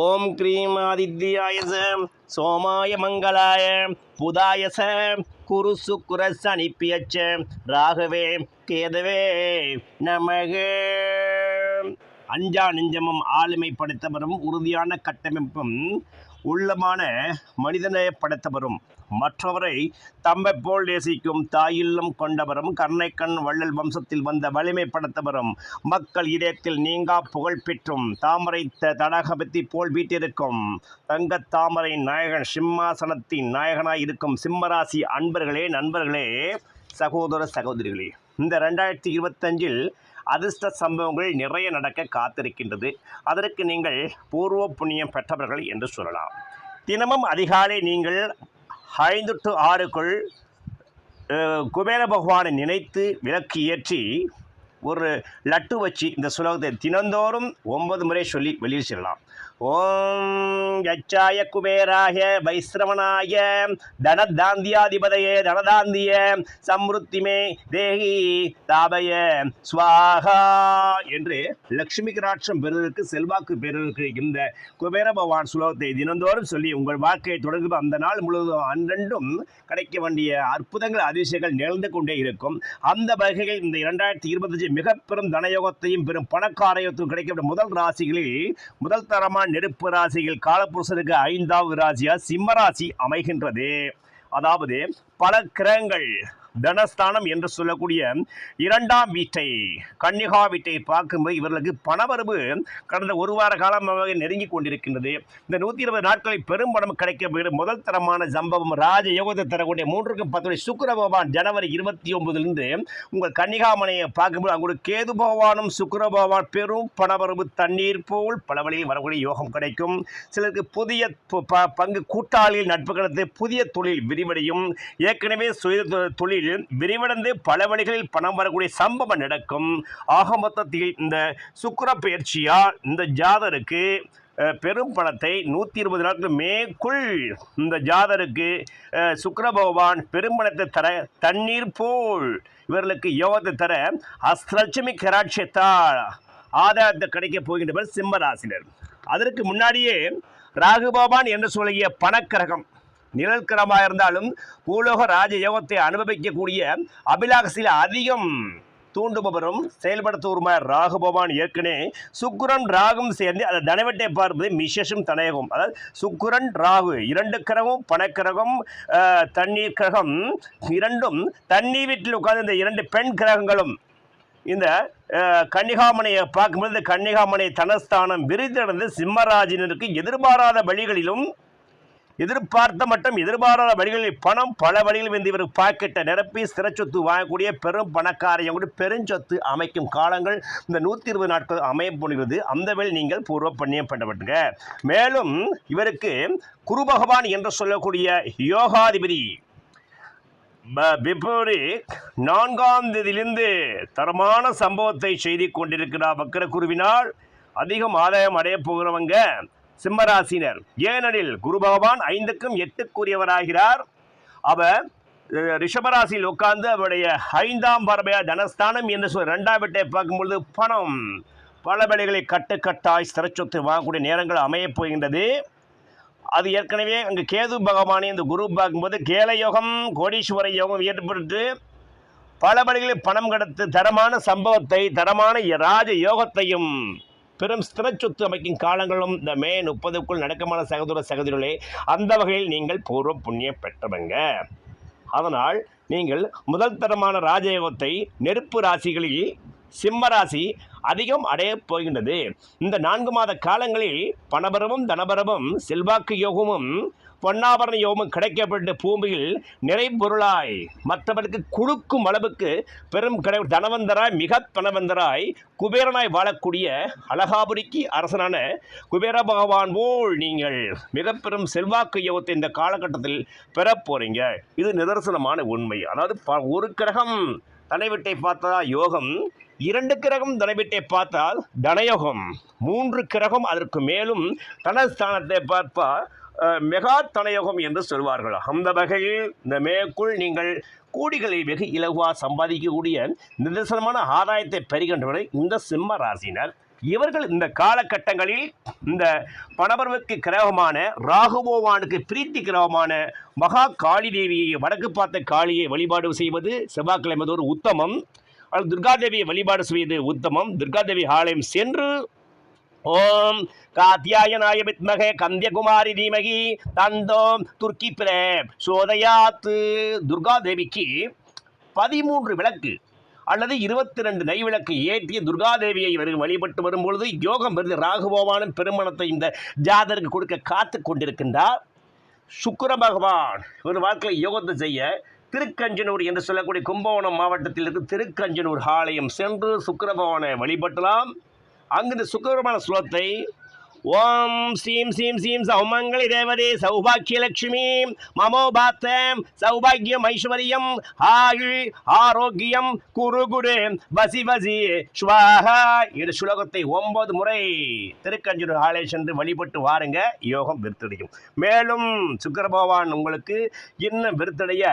ஓம் cream ஆதித்யாயச சோமாய மங்களாய புதாயச குரு சுக்குர சனிப்பியச்ச ராகவே கேதவே நமக. அஞ்சா நெஞ்சமும் ஆளுமை படைத்தவரும் உறுதியான கட்டமைப்பும் உள்ளமான மனிதநேயப்படுத்தவரும். மற்றவரை தம்மை போல் நேசிக்கும் தாயில்லம் கொண்டவரும் கர்ணைக்கண் வள்ளல் வம்சத்தில் வந்த வலிமை படைத்தவரும் மக்கள் இதயத்தில் நீங்கா புகழ் பெற்றும் தாமரை தடாகபத்தி போல் வீட்டிருக்கும் தங்க தாமரை நாயகன் சிம்மாசனத்தின் நாயகனாய் இருக்கும் சிம்மராசி அன்பர்களே நண்பர்களே சகோதர சகோதரிகளே. இந்த ரெண்டாயிரத்தி இருபத்தஞ்சில் அதிர்ஷ்ட சம்பவங்கள் நிறைய நடக்க காத்திருக்கின்றது. அதற்கு நீங்கள் பூர்வ புண்ணியம் பெற்றவர்கள் என்று சொல்லலாம். தினமும் அதிகாலை நீங்கள் ஐந்து டு ஆறுக்குள் குபேர பகவானை நினைத்து விளக்கு ஏற்றி ஒரு லட்டு வச்சு இந்த சுலோகத்தை தினந்தோறும் ஒன்பது முறை சொல்லி வெளியில் செல்லலாம். ஓம் யச்சாய குபேராய வைஸ்ரவனாய தனதாந்தியாதிபதையே தனதாந்திய சம்ருத்திமே தேகி தாபய ஸ்வாகா என்று லக்ஷ்மி கராட்சம் பெறுவதற்கு செல்வாக்கு பெறுவதற்கு இந்த குபேர பகவான் சுலோகத்தை தினந்தோறும் சொல்லி உங்கள் வாழ்க்கையை தொடர்பு அந்த நாள் முழுவதும் அன்றண்டும் கிடைக்க வேண்டிய அற்புதங்கள் அதிசயங்கள் நிகழ்ந்து கொண்டே இருக்கும். அந்த வகையில் இந்த இரண்டாயிரத்தி இருபத்தஞ்சு மிக பெரும் தனயோகத்தையும் பெரும் பணக்காரயோகத்தையும் கிடைக்க முதல் ராசிகளில் முதல் தரமான நெருப்பு ராசியில் காலப்புருஷனுக்கு ஐந்தாவது ராசியா சிம்மராசி அமைகின்றது. அதாவது பல கிரகங்கள் தனஸ்தானம் என்று சொல்லக்கூடிய இரண்டாம் வீட்டை கன்னிகா வீட்டை பார்க்கும்போது இவர்களுக்கு பணவரவு கடந்த ஒரு வார காலமாக நெருங்கி கொண்டிருக்கின்றது. இந்த நூற்றி இருபது நாட்களில் பெரும் பணம் கிடைக்க முதல் தரமான சம்பவம் ராஜ யோகத்தை தரக்கூடிய மூன்றுக்கும் பத்து சுக்கர பகவான் ஜனவரி இருபத்தி ஒன்பதுலேருந்து உங்கள் கன்னிகாமனையை பார்க்கும்போது அவங்களுக்கு கேது பகவானும் சுக்கர பகவான் பெரும் பணவரவு தண்ணீர் போல் பல வழியில் வரக்கூடிய யோகம் கிடைக்கும். சிலருக்கு புதிய ப- பங்கு கூட்டாளியில் நட்பு கிடைத்து புதிய தொழில் விரிவடையும். ஏற்கனவே சுய தொ- வழியில் விரிவடைந்து பல வழிகளில் பணம் வரக்கூடிய சம்பவம் நடக்கும். ஆக மொத்தத்தில் இந்த சுக்கர பயிற்சியால் இந்த ஜாதருக்கு பெரும் பணத்தை நூற்றி இருபது நாட்கள் மேற்குள் இந்த ஜாதருக்கு சுக்கர பகவான் பெரும் பணத்தை தர தண்ணீர் போல் இவர்களுக்கு யோகத்தை தர அஸ்தலட்சுமி கராட்சியத்தால் ஆதாயத்தை கிடைக்கப் போகின்றவர் சிம்மராசினர் அதற்கு முன்னாடியே ராகு பகவான் என்று சொல்லிய பணக்கிரகம் நிழல் இருந்தாலும் பூலோக ராஜ யோகத்தை அனுபவிக்கக்கூடிய அபிலாகசில் அதிகம் தூண்டுபவரும் செயல்படுத்துவருமாய் ராகு பகவான் ஏற்கனவே சுக்குரன் ராகும் சேர்ந்து அதை தனவெட்டை பார்ப்பது மிசேஷம் தனயகம். அதாவது சுக்குரன் ராகு இரண்டு கிரகம் பணக்கிரகம் தண்ணீர் கிரகம் இரண்டும் தண்ணீர் வீட்டில் உட்கார்ந்து இந்த இரண்டு பெண் கிரகங்களும் இந்த கன்னிகாமனையை பார்க்கும்போது இந்த கன்னிகாமனை தனஸ்தானம் விரிதடைந்து சிம்மராஜினருக்கு எதிர்பாராத வழிகளிலும் எதிர்பார்த்த மட்டும் எதிர்பாராத வழிகளில் பணம் பல வழிகளில் வந்து இவர் பாக்கெட்டை நிரப்பி சிறச்சொத்து வாங்கக்கூடிய பெரும் பணக்காரையும் கூட பெருஞ்சொத்து அமைக்கும் காலங்கள் இந்த நூற்றி இருபது நாட்கள் அமைய போகிறது. அந்த வேளை நீங்கள் பூர்வ பண்ணியம் பண்ணப்பட்டுங்க. மேலும் இவருக்கு குரு பகவான் என்று சொல்லக்கூடிய யோகாதிபதி ப- பிப்ரவரி நான்காம் தேதியிலிருந்து தரமான சம்பவத்தை செய்து கொண்டிருக்கிறார். வக்கர குருவினால் அதிகம் ஆதாயம் அடையப் போகிறவங்க. சிம்மராசினர். ஏனெனில் குரு பகவான் ஐந்துக்கும் எட்டுக்குரியவராகிறார். அவர் ரிஷபராசியில் உட்கார்ந்து அவருடைய ஐந்தாம் பரபையா தனஸ்தானம் என்று சொல்லி ரெண்டாம் வீட்டை பார்க்கும்பொழுது பணம் பல வேலைகளை கட்டுக்கட்டாய் சிறச்சொத்து வாங்கக்கூடிய நேரங்கள் அமையப் போகின்றது. அது ஏற்கனவே அங்கு கேது பகவானை இந்த குரு பார்க்கும்போது கேல யோகம் கோடீஸ்வர யோகம் ஏற்பட்டு பல வழிகளில் பணம் கடத்து தரமான சம்பவத்தை தரமான ராஜ யோகத்தையும் பெரும் ஸ்திர சொத்து அமைக்கும் காலங்களும் இந்த மே முப்பதுக்குள் நடக்கமான சகோதர சகோதரிகளே அந்த வகையில் நீங்கள் பூர்வ புண்ணியம் பெற்றவங்க. அதனால் நீங்கள் முதல் தரமான ராஜயோகத்தை நெருப்பு ராசிகளில் சிம்ம ராசி அதிகம் அடையப் போகின்றது. இந்த நான்கு மாத காலங்களில் பணபரமும் தனபரமும் செல்வாக்கு யோகமும் பொன்னாபரண யோகமும் கிடைக்கப்பட்ட பூமியில் நிறைபொருளாய் மற்றவருக்கு குழுக்கும் அளவுக்கு பெரும் கடை தனவந்தராய் மிக தனவந்தராய் குபேரனாய் வாழக்கூடிய அழகாபுரிக்கு அரசனான குபேர பகவான் போல் நீங்கள் மிக பெரும் செல்வாக்கு யோகத்தை இந்த காலகட்டத்தில் பெற போறீங்க. இது நிதர்சனமான உண்மை. அதாவது ப- ஒரு கிரகம் தலைவிட்டை பார்த்ததா யோகம் இரண்டு கிரகம் தனவிட்டை பார்த்தால் தனயோகம் மூன்று கிரகம் அதற்கு மேலும் தனஸ்தானத்தை பார்ப்பா மெகா தனயோகம் என்று சொல்வார்கள். அந்த வகையில் இந்த மேற்குள் நீங்கள் கோடிகளை வெகு இலகுவாக சம்பாதிக்கக்கூடிய நிதர்சனமான ஆதாயத்தை பெறுகின்றவர்கள் இந்த சிம்ம ராசினர் இவர்கள் இந்த காலகட்டங்களில் இந்த பணபர்வுக்கு கிரகமான ராகுபோவானுக்கு பிரீத்தி கிரகமான மகா காளி தேவியை வடக்கு பார்த்த காளியை வழிபாடு செய்வது செவ்வாய்க்கிழமை ஒரு உத்தமம். அல்லது துர்காதேவியை வழிபாடு செய்வது உத்தமம். துர்காதேவி ஆலயம் சென்று ஓம் காத்தியாயனாய வித்மகே கந்தியகுமாரி தீமகி தந்தோம் துர்க்கி பிரேம் சோதயாத்து. துர்காதேவிக்கு பதிமூன்று விளக்கு அல்லது இருபத்தி ரெண்டு நைவிளக்கு ஏற்றிய துர்காதேவியை இவர்கள் வழிபட்டு வரும்பொழுது யோகம் பெறுது. ராகுபவானும் பெருமணத்தை இந்த ஜாதருக்கு கொடுக்க காத்து கொண்டிருக்கின்றார். சுக்கர பகவான் ஒரு வாழ்க்கையில் யோகத்தை செய்ய திருக்கஞ்சனூர் என்று சொல்லக்கூடிய கும்பகோணம் மாவட்டத்தில் இருக்கும் திருக்கஞ்சனூர் ஆலயம் சென்று சுக்கர பகவானை வழிபட்டலாம். அங்கு சுக்கரமான ஸ்லோகத்தை ஓம் ஸ்ரீம் ஸ்ரீம் ஸ்ரீம் சௌமங்கலி தேவதே சௌபாக்கிய லட்சுமி மமோபாத்த சௌபாகியம் ஐஸ்வர்யம் ஆயுள் ஆரோக்கியம் குரு குரு வசி வசி ஸ்வாஹா. என்ற ஸ்லோகத்தை ஒன்பது முறை திருக்கஞ்சூர் ஆலய சென்று வழிபட்டு வாருங்க யோகம் விருத்தடையும். மேலும் சுக்கிர பகவான் உங்களுக்கு இன்னும் விருத்தடைய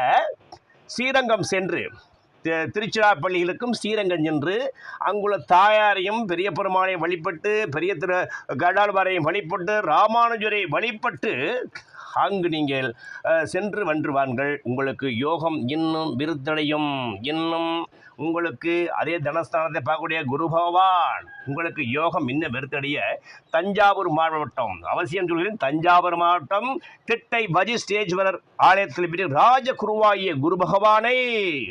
ஸ்ரீரங்கம் சென்று திருச்சிராப்பள்ளிகளுக்கும் ஸ்ரீரங்கம் சென்று அங்குள்ள தாயாரையும் பெரிய பெருமானையும் வழிபட்டு பெரிய திரு கடால்வாரையும் வழிபட்டு ராமானுஜரை வழிபட்டு அங்கு நீங்கள் சென்று வென்றுவார்கள் உங்களுக்கு யோகம் இன்னும் விருத்தடையும். இன்னும் உங்களுக்கு அதே தனஸ்தானத்தை பார்க்கக்கூடிய குரு பகவான். உங்களுக்கு யோகம் இன்னும் விருத்தடைய தஞ்சாவூர் மாவட்டம். அவசியம் சொல்கிறேன் தஞ்சாவூர் மாவட்டம் திட்டை வஜிஸ்டேஸ்வரர் ஆலயத்தில் பெரிய ராஜகுருவாகிய குரு பகவானை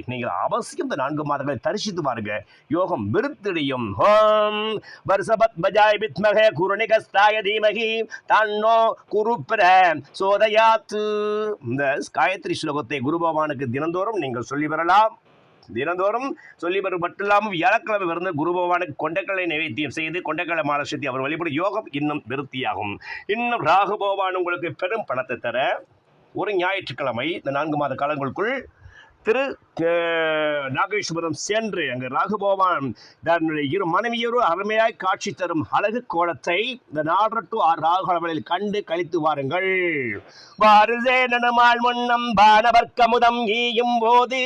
நீங்கள் அவசியம் இந்த நான்கு மாதங்களை தரிசித்து பாருங்க. யோகம் விருத்தடையும். ஹோம். வருஷபத் பஜாய் வித்மக குருணிகஸ்தாய தீமகி. தன்னோ குருப்பிர. சோதயாத்து. இந்த காயத்ரி ஸ்லோகத்தை குரு பகவானுக்கு தினந்தோறும் நீங்கள் சொல்லி வரலாம் தினந்தோறும் சொல்லி வரும் மட்டும் இல்லாமல் வியாழக்கிழமை விருந்து குரு பகவானுக்கு நைவேத்தியம் செய்து கொண்டக்கலை மாலசக்தி அவர் வழிபடும் யோகம் இன்னும் விருத்தியாகும். இன்னும் ராகு பகவான் உங்களுக்கு பெரும் பணத்தை தர ஒரு ஞாயிற்றுக்கிழமை இந்த நான்கு மாத காலங்களுக்குள் திரு நாகேஸ்வரம் சென்று அங்கு ராகுபவான் தன்னுடைய இரு மனைவியரும் அருமையாய் காட்சி தரும் அழகு கோலத்தை இந்த நாலு டு கண்டு கழித்து வாருங்கள். வாருசே நனமாள் முன்னம் பானவர்க்கமுதம் ஈயும் போது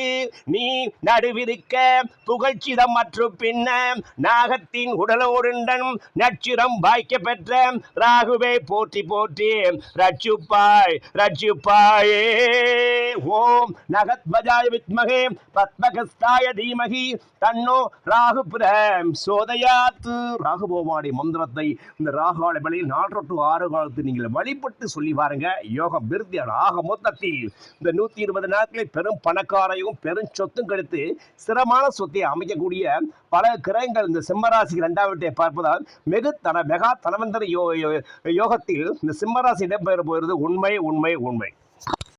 நீ நடுவிருக்க புகழ்ச்சிதம் மற்றும் பின்ன நாகத்தின் உடலோருண்டன் நச்சிரம் வாய்க்க பெற்ற ராகுவே போற்றி போற்றி ரட்சுப்பாய் ரட்சுப்பாயே. ஓம் நகத்வஜாய வித்மகே பத்மகஸ்தாய தீமகி தன்னோ ராகுபுரம் சோதயாத்து ராகுபோவாடி மந்திரத்தை இந்த ராகால வேளையில் நாலு டு ஆறு காலத்து நீங்கள் வழிபட்டு சொல்லி பாருங்க யோகம் விருத்தியான ஆக மொத்தத்தில் இந்த நூற்றி இருபது நாட்களில் பெரும் பணக்காரையும் பெரும் சொத்தும் கெடுத்து சிரமான சொத்தை அமைக்கக்கூடிய பல கிரகங்கள் இந்த சிம்மராசி இரண்டாம் வீட்டை பார்ப்பதால் மிகு தன மெகா தனவந்தர யோ யோ- யோகத்தில் இந்த சிம்மராசி இடம்பெற போகிறது உண்மை உண்மை உண்மை.